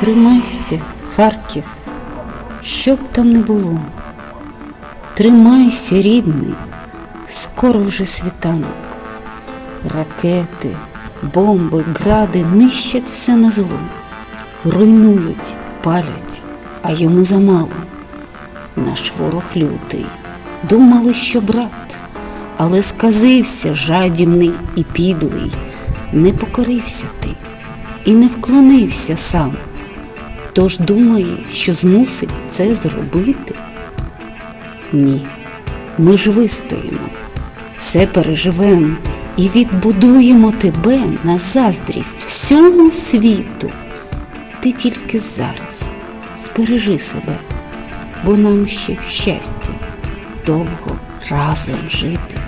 Тримайся, Харків, що б там не було. Тримайся, рідний, скоро вже світанок. Ракети, бомби, гради нищать все на зло, руйнують, палять, а йому замало. Наш ворог лютий, думали, що брат, але сказився жадібний і підлий, не покорився ти і не вклонився сам. Тож думає, що змусить це зробити? Ні, ми ж вистоїмо, все переживемо і відбудуємо тебе на заздрість всьому світу. Ти тільки зараз збережи себе, бо нам ще в щасті довго разом жити.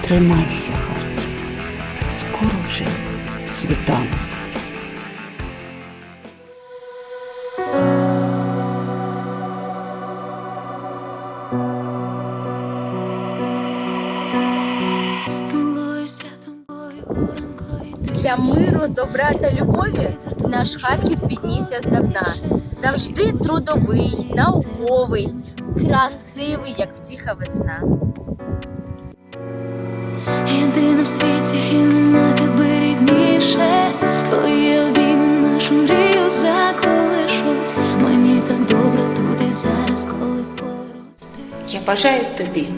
Тримайся, Харків, скоро вже світанок. Для миру, добра та любові наш Харків піднісся здавна. Завжди трудовий, науковий, красивий, як втіха весна. Єдина в світі і нема тебе рідніше. Твої обійми нашу мрію заколишуть. Мені так добре тут і зараз, коли поруч. Я бажаю тобі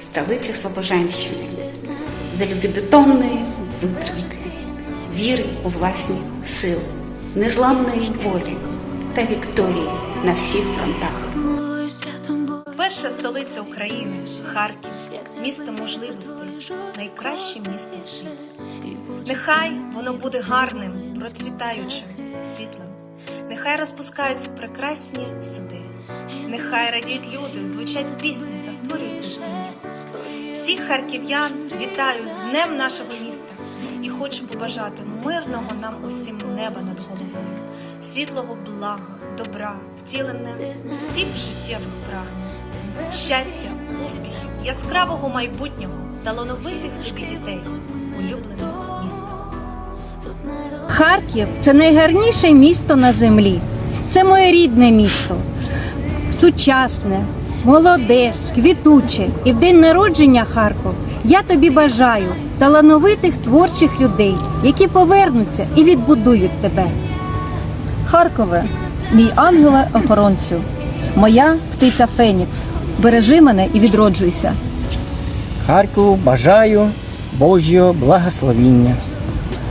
столиці Слобожанщини, залізобетонної витримки, віри у власні сили, незламної волі та вікторії на всіх фронтах. Перша столиця України Харків, місто можливостей, найкраще місто в світі. Нехай воно буде гарним, процвітаючим, світлим. Нехай розпускаються прекрасні сади. Нехай радіють люди, звучать пісні та створюються сім'ї. Всіх харків'ян вітаю з Днем нашого міста і хочу побажати мирного нам усім неба над головою, світлого блага, добра, втілене всіх життєвих прагнень, щастя, успіхів, яскравого майбутнього, талановитих тобі дітей, улюблене місто. Харків це найгарніше місто на землі. Це моє рідне місто. Сучасне, молоде, квітуче. І в день народження Харков я тобі бажаю талановитих творчих людей, які повернуться і відбудують тебе. Харкове, мій ангеле-охоронцю, моя птиця Фенікс. Бережи мене і відроджуйся. Харкову бажаю Божого благословіння.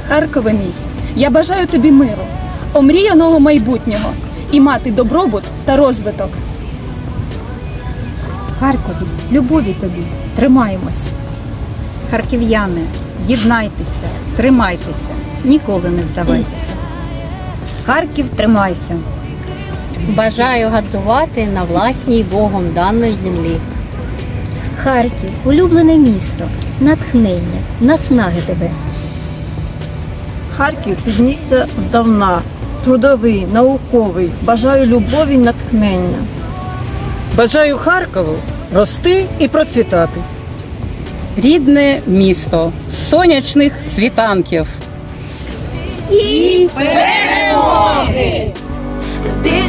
Харкове мій, я бажаю тобі миру, омріяного майбутнього і мати добробут та розвиток. Харкові, любові тобі, тримаємось. Харків'яни, єднайтеся, тримайтеся, ніколи не здавайтеся. Харків, тримайся. Бажаю гадзувати на власній Богом даної землі. Харків, улюблене місто, натхнення, наснаги тебе. Харків піднісся здавна, трудовий, науковий. Бажаю любові, натхнення. Бажаю Харкову рости і процвітати. рідне місто сонячних світанків. Тобі